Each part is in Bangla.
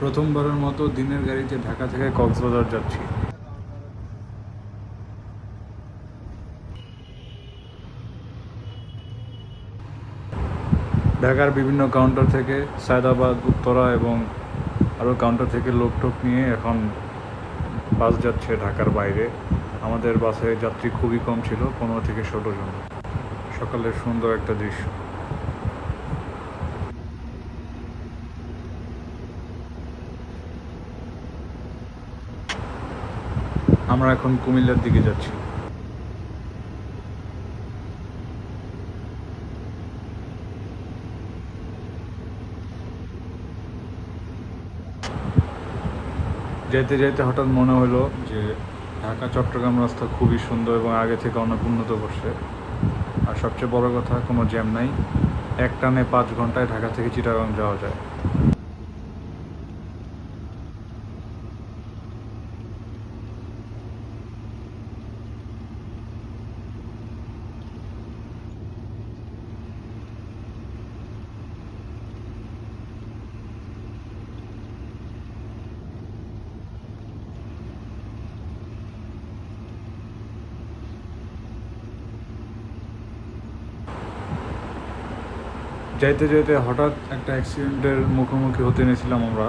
প্রথমবারের মতো দিনের গাড়িতে ঢাকা থেকে কক্সবাজার যাচ্ছি। ঢাকার বিভিন্ন কাউন্টার থেকে সায়দাবাদ, উত্তরা এবং আরও কাউন্টার থেকে লোক টোক নিয়ে এখন বাস যাচ্ছে ঢাকার বাইরে। আমাদের বাসে যাত্রী খুবই কম ছিল, পনেরো থেকে ষোলো জন। সকালের সুন্দর একটা দৃশ্য। আমরা এখন কুমিল্লার দিকে যাচ্ছি। যেতে যেতে হঠাৎ মনে হলো যে ঢাকা, চট্টগ্রাম রাস্তা খুবই সুন্দর এবং আগে থেকে অনেক উন্নত করছে। আর সবচেয়ে বড় কথা, কোনো জ্যাম নাই। এক টানে পাঁচ ঘন্টায় ঢাকা থেকে চিটাগাং যাওয়া যায়। যাইতে যাইতে হঠাৎ একটা অ্যাক্সিডেন্টের মুখোমুখি হতে নিয়েছিলাম আমরা।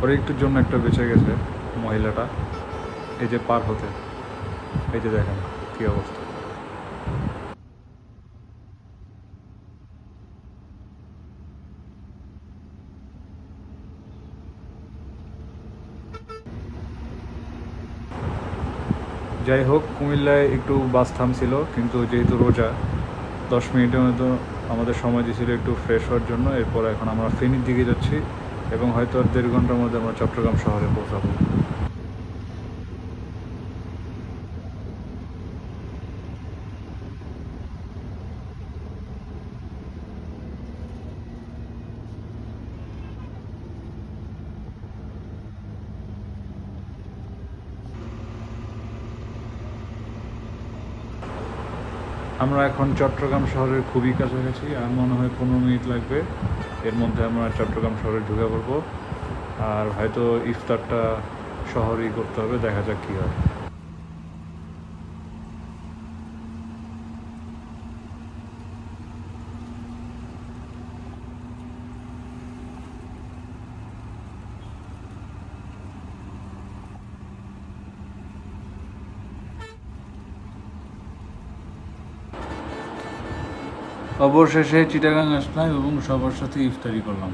পরে একটুর জন্য একটা বেঁচে গেছে মহিলাটা। এই যে পার হতে। এই যে দেখেন কী অবস্থা। যাই হোক, কুমিল্লায় একটু বাস থামছিল, কিন্তু যেহেতু রোজা, দশ মিনিটের মতো আমাদের সময় দিয়েছিল একটু ফ্রেশ হওয়ার জন্য, এরপর এখন আমরা ফেনীর দিকে যাচ্ছি এবং হয়তো আর দেড় ঘণ্টার মধ্যে আমরা চট্টগ্রাম শহরে পৌঁছাবো। আমরা এখন চট্টগ্রাম শহরের খুবই কাছাকাছি আর মনে হয় পনেরো মিনিট লাগবে। এর মধ্যে আমরা চট্টগ্রাম শহরে ঢুকে পড়ব। আর হয়তো ইফতারটা শহরেই করতে হবে, দেখা যাক কী হয়। অবশেষে চিটাগাং আসলাম এবং সবার সাথে ইফতারি করলাম।